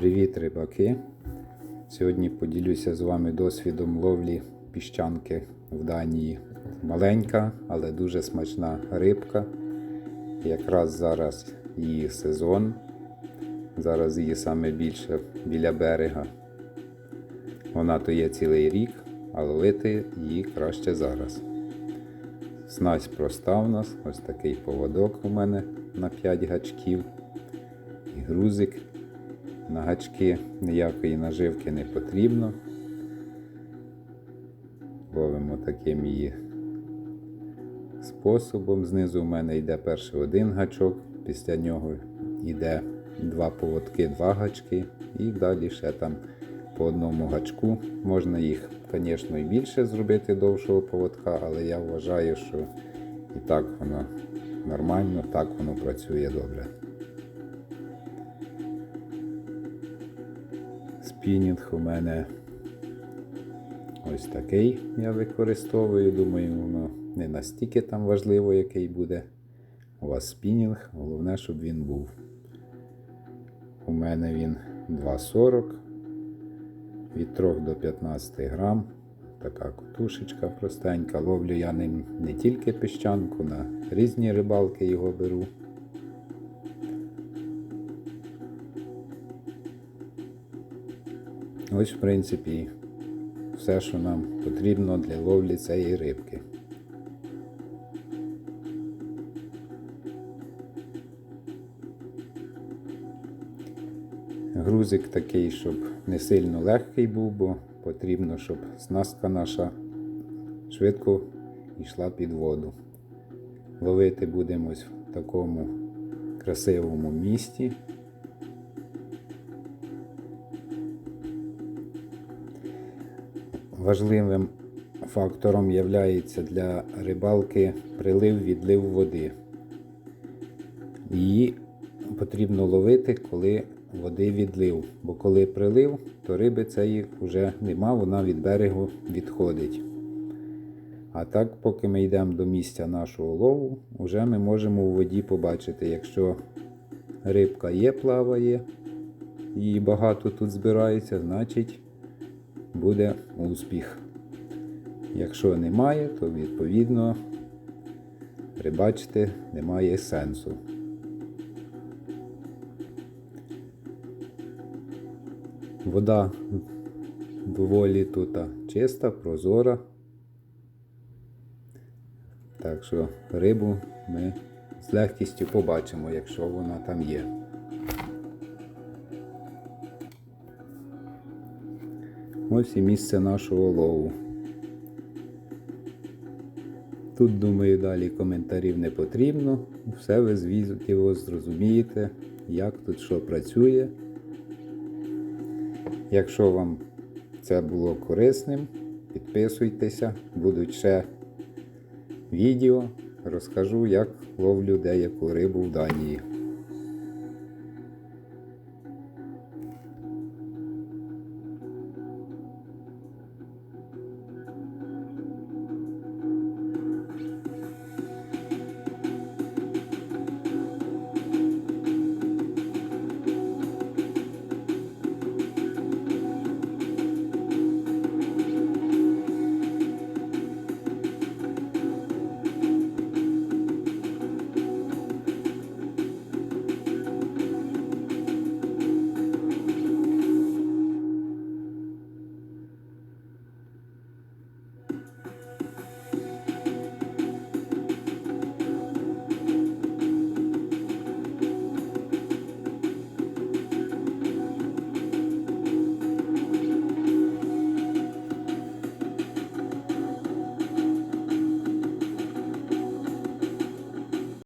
Привіт, рибаки! Сьогодні поділюся з вами досвідом ловлі піщанки в Данії. Маленька, але дуже смачна рибка. Якраз зараз її сезон. Зараз її саме більше біля берега. Вона то є цілий рік, а ловити її краще зараз. Снасть проста у нас, ось такий поводок у мене на 5 гачків. І грузик. На гачки ніякої наживки не потрібно. Ловимо таким її способом. Знизу в мене йде перший один гачок, після нього йде два поводки, два гачки, і далі ще там по одному гачку. Можна їх, звісно, і більше зробити довшого поводка, але я вважаю, що і так воно нормально, так воно працює добре. Спінінг у мене ось такий я використовую. Думаю, воно не настільки там важливо, який буде. У вас спінінг, головне, щоб він був. У мене він 2,40 від 3 до 15 грам. Така котушечка простенька. Ловлю я ним не тільки піщанку, на різні рибалки його беру. Ось, в принципі, все, що нам потрібно для ловлі цієї рибки. Грузик такий, щоб не сильно легкий був, бо потрібно, щоб снастка наша швидко йшла під воду. Ловити будемо в такому красивому місті. Важливим фактором є для рибалки прилив-відлив води. Її потрібно ловити, коли води відлив, бо коли прилив, то риби цієї вже нема, вона від берегу відходить. А так, поки ми йдемо до місця нашого лову, вже ми можемо у воді побачити, якщо рибка є, плаває, її багато тут збирається, значить буде успіх. Якщо немає, то відповідно рибачити немає сенсу. Вода доволі тут чиста, прозора. Так що рибу ми з легкістю побачимо, якщо вона там є. Ось і місце нашого лову. Тут, думаю, далі коментарів не потрібно. Все ви з відео зрозумієте, як тут що працює. Якщо вам це було корисним, підписуйтеся, будуть ще відео. Розкажу, як ловлю деяку рибу в Данії.